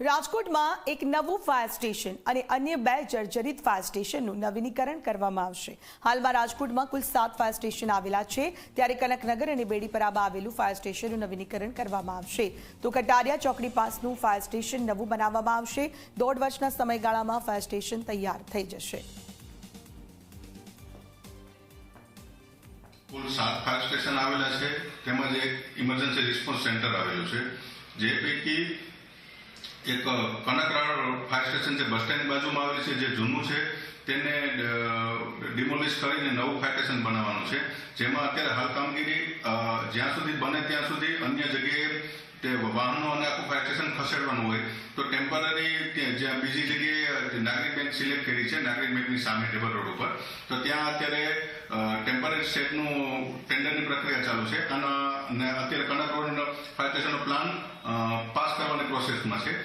રાજકોટમાં એક નવું ફાયર સ્ટેશન અને અન્ય બે જર્જરિત ફાયર સ્ટેશનનું નવીનીકરણ કરવામાં આવશે. હાલમાં રાજકોટમાં કુલ સાત ફાયર સ્ટેશન આવેલા છે. ત્યારે કનકનગર અને બેડીપરામાં આવેલું ફાયર સ્ટેશનનું નવીનીકરણ કરવામાં આવશે. તો કટારિયા ચોકડી પાસનું ફાયર સ્ટેશન નવું બનાવવામાં આવશે. દોઢ વર્ષના સમયગાળામાં ફાયર સ્ટેશન તૈયાર થઈ જશે. કુલ સાત ફાયર સ્ટેશન આવેલા છે. તેમજ એક ઇમરજન્સી રિસ્પોન્સ સેન્ટર આવેલું છે. જે પૈકી એક કનકરાળ ફાયર સ્ટેશન જે બસ સ્ટેન્ડ બાજુમાં આવેલું છે, જે જૂનું છે, તેને ડિમોલિશ કરીને નવું ફાયર સ્ટેશન બનાવવાનું છે. જેમાં અત્યારે હાલ કામગીરી જ્યાં સુધી બને ત્યાં સુધી અન્ય જગ્યાએ તે વાહનો અને આખું ફાયર સ્ટેશન ખસેડવાનું હોય. તો ટેમ્પરરી જ્યાં બીજી જગ્યાએ નાગરિક બેંક સિલેક્ટ કરી છે, નાગરિક બેંકની સામે ટેબલ રોડ ઉપર. તો ત્યાં અત્યારે ટેમ્પરરી સ્ટેટનું ટેન્ડરની પ્રક્રિયા ચાલુ છે. અને અત્યારે કનક રોડ ફાયર સ્ટેશનનો પ્લાન પાસ કરવાની પ્રોસેસમાં છે.